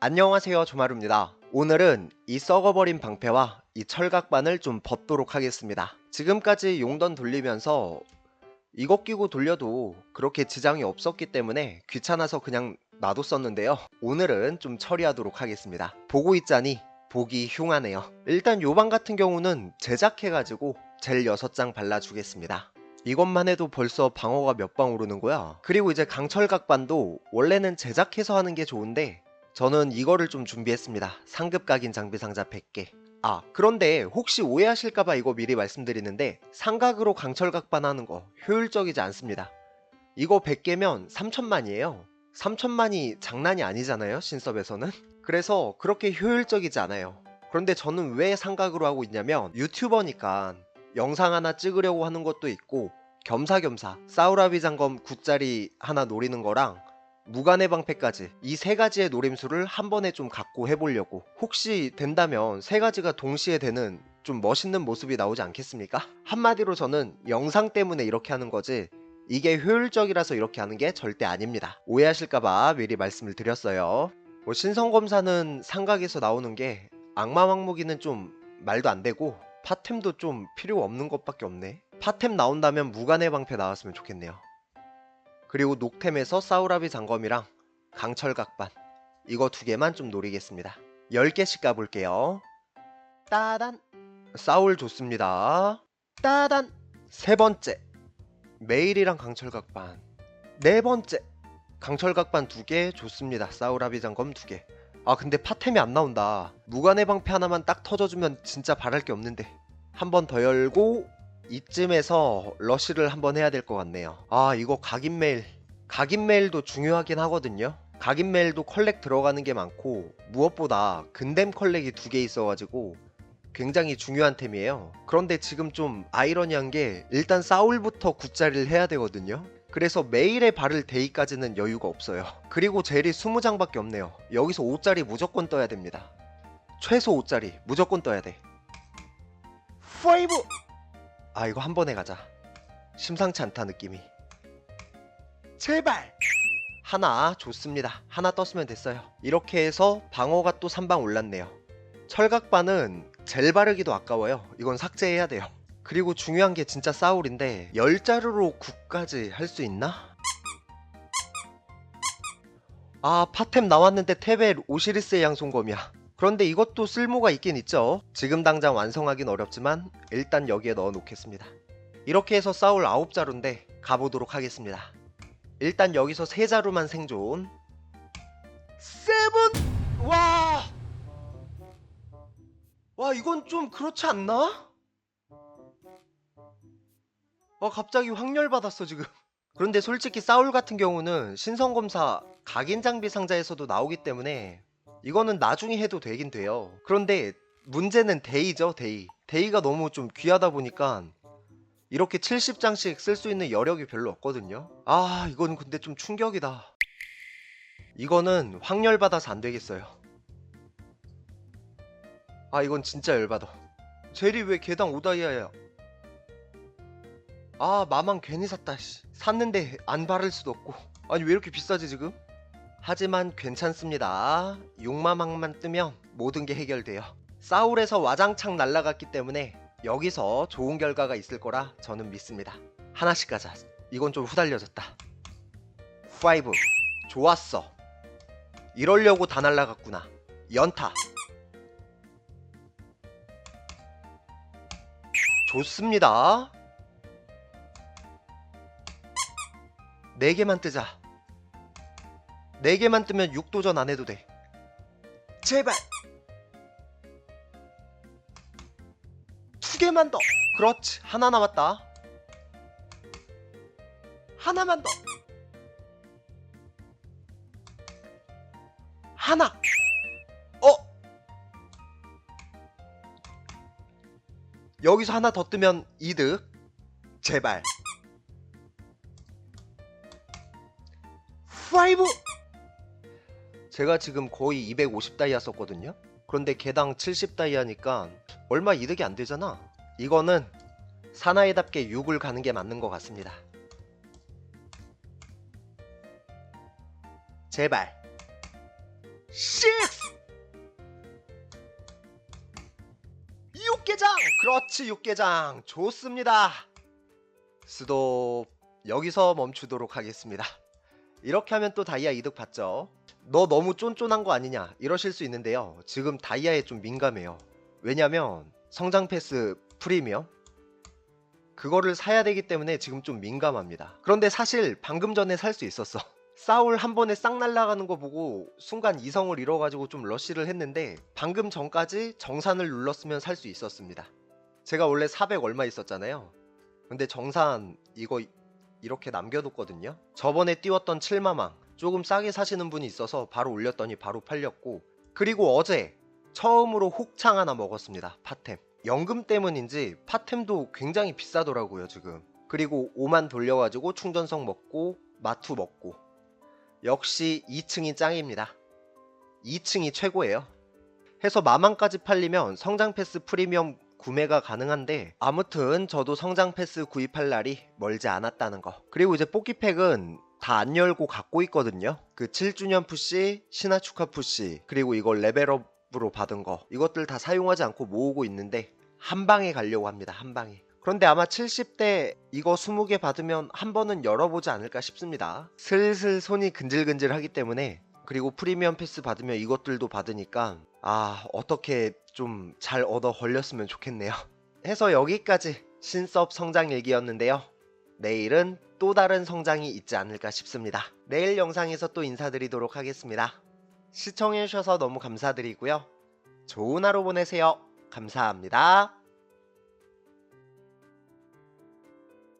안녕하세요 조마루입니다. 오늘은 이 썩어버린 방패와 이 철각반을 좀 벗도록 하겠습니다. 지금까지 용던 돌리면서 이것 끼고 돌려도 그렇게 지장이 없었기 때문에 귀찮아서 그냥 놔뒀었는데요. 오늘은 좀 처리하도록 하겠습니다. 보고 있자니 보기 흉하네요. 일단 요방 같은 경우는 제작해가지고 젤 6장 발라주겠습니다. 이것만 해도 벌써 방어가 몇 방 오르는 거야. 그리고 이제 강철각반도 원래는 제작해서 하는 게 좋은데 저는 이거를 좀 준비했습니다. 상급 각인 장비 상자 100개. 아, 그런데 혹시 오해하실까봐 이거 미리 말씀드리는데 상각으로 강철 각반 하는 거 효율적이지 않습니다. 이거 100개면 3천만이에요. 3천만이 장난이 아니잖아요, 신섭에서는. 그래서 그렇게 효율적이지 않아요. 그런데 저는 왜 상각으로 하고 있냐면 유튜버니까 영상 하나 찍으려고 하는 것도 있고 겸사겸사 사우라비 장검 9짜리 하나 노리는 거랑 무관의 방패까지 이 세 가지의 노림수를 한 번에 좀 갖고 해보려고 혹시 된다면 세 가지가 동시에 되는 좀 멋있는 모습이 나오지 않겠습니까? 한마디로 저는 영상 때문에 이렇게 하는 거지 이게 효율적이라서 이렇게 하는 게 절대 아닙니다. 오해하실까봐 미리 말씀을 드렸어요. 뭐 신성검사는 상각에서 나오는 게 악마 왕무기는 좀 말도 안 되고 파템도 좀 필요 없는 것밖에 없네. 파템 나온다면 무관의 방패 나왔으면 좋겠네요. 그리고 녹템에서 사우라비 장검이랑 강철각반. 이거 두 개만 좀 노리겠습니다. 10개씩 가볼게요. 따단. 사울 좋습니다. 따단. 세 번째. 메일이랑 강철각반. 네 번째. 강철각반 두 개 좋습니다. 사우라비 장검 두 개. 아 근데 파템이 안 나온다. 무관의 방패 하나만 딱 터져주면 진짜 바랄 게 없는데. 한 번 더 열고 이쯤에서 러쉬를 한번 해야 될 것 같네요. 아 이거 각인 메일 각인 메일도 중요하긴 하거든요. 각인 메일도 컬렉 들어가는 게 많고 무엇보다 근댐 컬렉이 두 개 있어가지고 굉장히 중요한 템이에요. 그런데 지금 좀 아이러니한 게 일단 사울부터 9짜리를 해야 되거든요. 그래서 메일에 바를 데이까지는 여유가 없어요. 그리고 젤이 20장밖에 없네요. 여기서 5짜리 무조건 떠야 됩니다. 최소 5짜리 무조건 떠야 돼. 5! 아 이거 한 번에 가자. 심상치 않다 느낌이. 제발! 하나 좋습니다. 하나 떴으면 됐어요. 이렇게 해서 방어가 또 3방 올랐네요. 철각반은 젤 바르기도 아까워요. 이건 삭제해야 돼요. 그리고 중요한 게 진짜 싸울인데 10자루로 9까지 할 수 있나? 아 파템 나왔는데 탭에 오시리스의 양손검이야 그런데 이것도 쓸모가 있긴 있죠. 지금 당장 완성하긴 어렵지만 일단 여기에 넣어 놓겠습니다. 이렇게 해서 싸울 9자루인데 가보도록 하겠습니다. 일단 여기서 3자루만 생존. 세븐! 와! 와 이건 좀 그렇지 않나? 어 갑자기 확열 받았어 지금. 그런데 솔직히 싸울 같은 경우는 신성검사 각인 장비 상자에서도 나오기 때문에 이거는 나중에 해도 되긴 돼요. 그런데 문제는 데이죠, 데이. 데이가 너무 좀 귀하다 보니까 이렇게 70장씩 쓸 수 있는 여력이 별로 없거든요. 아, 이건 근데 좀 충격이다. 이거는 확열 받아서 안 되겠어요. 아, 이건 진짜 열받아. 젤이 왜 개당 5다이아야? 아, 마망 괜히 샀다, 씨. 샀는데 안 바를 수도 없고. 아니, 왜 이렇게 비싸지, 지금? 하지만 괜찮습니다. 욕마망만 뜨면 모든 게 해결돼요. 사울에서 와장창 날라갔기 때문에 여기서 좋은 결과가 있을 거라 저는 믿습니다. 하나씩 가자. 이건 좀 후달려졌다. 5 좋았어. 이러려고 다 날라갔구나. 연타. 좋습니다. 4개만 뜨자. 4개만 뜨면 6도전 안 해도 돼. 제발! 두 개만 더! 그렇지. 하나 남았다. 하나만 더! 하나! 어! 여기서 하나 더 뜨면 이득. 제발. 5! 제가 지금 거의 250다이아 썼거든요. 그런데 개당 70다이아니까 얼마 이득이 안 되잖아. 이거는 사나이답게 6을 가는 게 맞는 것 같습니다. 제발. 식스 육개장 그렇지 육개장 좋습니다 스톱 여기서 멈추도록 하겠습니다 이렇게 하면 또 다이아 이득 받죠. 너 너무 쫀쫀한 거 아니냐? 이러실 수 있는데요. 지금 다이아에 좀 민감해요. 왜냐면 성장 패스 프리미엄? 그거를 사야 되기 때문에 지금 좀 민감합니다. 그런데 사실 방금 전에 살 수 있었어. 싸울 한 번에 싹 날아가는 거 보고 순간 이성을 잃어가지고 좀 러쉬를 했는데 방금 전까지 정산을 눌렀으면 살 수 있었습니다. 제가 원래 400 얼마 있었잖아요. 근데 정산 이거 이렇게 남겨뒀거든요. 저번에 띄웠던 7마망 조금 싸게 사시는 분이 있어서 바로 올렸더니 바로 팔렸고 그리고 어제 처음으로 혹창 하나 먹었습니다. 파템. 연금 때문인지 파템도 굉장히 비싸더라고요 지금. 그리고 5만 돌려가지고 충전석 먹고 마투 먹고 역시 2층이 짱입니다. 2층이 최고예요. 해서 마망까지 팔리면 성장 패스 프리미엄 구매가 가능한데 아무튼 저도 성장 패스 구입할 날이 멀지 않았다는 거. 그리고 이제 뽑기팩은 다 안 열고 갖고 있거든요. 그 7주년 푸시, 신화 축하 푸시, 그리고 이걸 레벨업으로 받은 거. 이것들 다 사용하지 않고 모으고 있는데 한 방에 가려고 합니다. 한 방에. 그런데 아마 70대 이거 20개 받으면 한 번은 열어보지 않을까 싶습니다. 슬슬 손이 근질근질 하기 때문에 그리고 프리미엄 패스 받으면 이것들도 받으니까 아 어떻게 좀 잘 얻어 걸렸으면 좋겠네요. 해서 여기까지 신섭 성장 일기였는데요. 내일은 또 다른 성장이 있지 않을까 싶습니다. 내일 영상에서 또 인사드리도록 하겠습니다. 시청해주셔서 너무 감사드리고요. 좋은 하루 보내세요. 감사합니다.